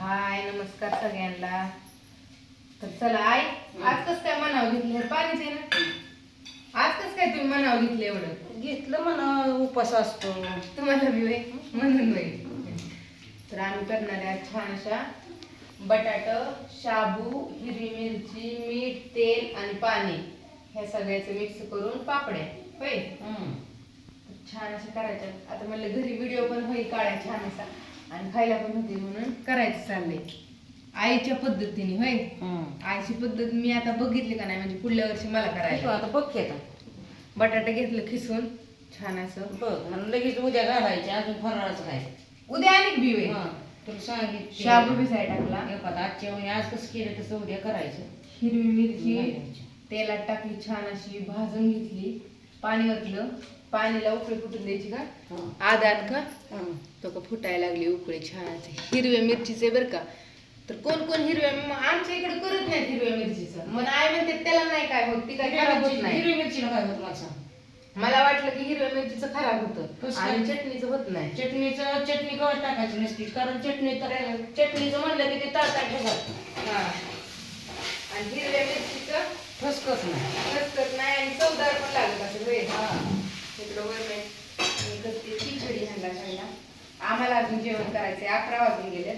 हाय नमस्कार सगळ्यांना. तर चला आई आज कस काय मनाव घेतलं? पाणीच आहे ना? आज कस काय तुम्ही मनाव घेतलं एवढं? घेतलं म्हणा उपास असतो. तुम्हाला बी होय? म्हणून होय. तर आम्ही करणार आहे छान अशा बटाट शाबू हिरवी मिरची मीठ तेल आणि पाणी. ह्या सगळ्याचं मिक्स करून पापड्या. होय? हम्म. छान असं करायच्या. आता म्हणलं घरी व्हिडिओ पण होईल काढाय छान असा आणि खायला पण होते म्हणून करायचं चाललंय. आईच्या पद्धतीने होय. आईची पद्धत मी आता बघितली का नाही म्हणजे पुढल्या वर्षी मला तू करायला. आता बघ आता. बटाटा घेतलं खिसून छान असं. बघ आणि लगेच उद्या घालायचे अजून फराळाचं काय उद्या अनेक बी होईल हा. तुला सांगितलं. शाबू भिजाय टाकला. आजच्या वेळी आज कसं केलं तसं उद्या करायचं. हिरवी मिरची. तेलात टाकली छान अशी भाजून घेतली. पाणी ओतलं पाणीला उकळी फुटून द्यायची का. आदान का. तो का फुटायला लागली उकळी छान हिरव्या मिरचीचे बरं का? तर कोण कोण हिरव्या आमच्या इकडे करत नाहीत हिरव्या मिरचीचं. मग आई म्हणते त्याला नाही काय होत ती काय खराब होत नाही. हिरवी मिरचीला काय होत मला सांग मला वाटलं की हिरव्या मिरचीचं खराब होतं. आणि? चटणीचं होत नाही. चटणीचं चटणी कवा टाकायची नसती कारण चटणी तर चटणीचं म्हणलं की ते तळता ठेवतात. हा. आणि हिरव्या मिरचीचं फसकत नाही. रसकत नाही आणि चवदार पण लागत असं होय. हा. इकडं वर मी मी करते खायला आम्हाला अजून जेवण करायचंय. अकरा वाजून गेले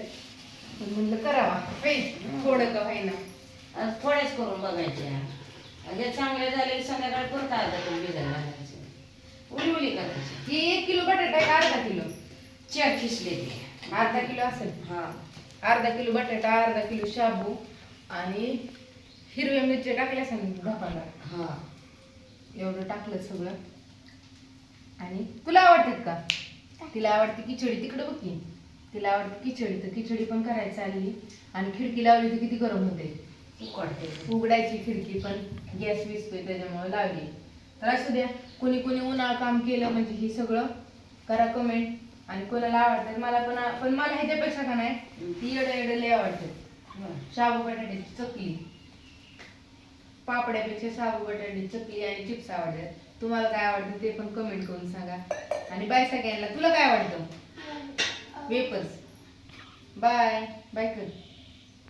म्हणलं करावा. थोडं का होईना आणि थोड्याच करून बघायच्या हे चांगले झाले संध्याकाळी परत अर्धा किलो भिजायला घालायचं. उली उली करायची. ही एक किलो बटाटा आहे का अर्धा किलो? चार खिसले ते. अर्धा किलो असेल? हा. अर्धा किलो बटाटा अर्धा किलो शाबू आणि हिरव्या मिरच्या टाकल्या सांगितलं पंधरा हा. एवढं टाकलं सगळं. आणि तुला आवडतात का? तिला आवडते खिचडी तिकडं बघ की. तिला आवडते खिचडी तर खिचडी पण करायची आली. आणि खिडकी लावली तर किती गरम होते. उघडायची खिडकी पण. गॅस विसतोय त्याच्यामुळे लावली तर असू द्या कोणी कोणी उन्हाळ काम केलं म्हणजे हे सगळं करा कमेंट आणि कोणाला आवडतात मला पण पण मला ह्याच्यापेक्षा का नाही ती एवढं एवढं लय आवडतात. शाबू बटाट्याची चकली. पापड्यापेक्षा शाबू बटाट्याची चकली आणि चिप्स आवडतात. तुम्हाला काय आवडतं ते पण कमेंट करून सांगा. आणि बाय सगळ्यांना. तुला काय आवडतं? वेपर्स बाय बाय कर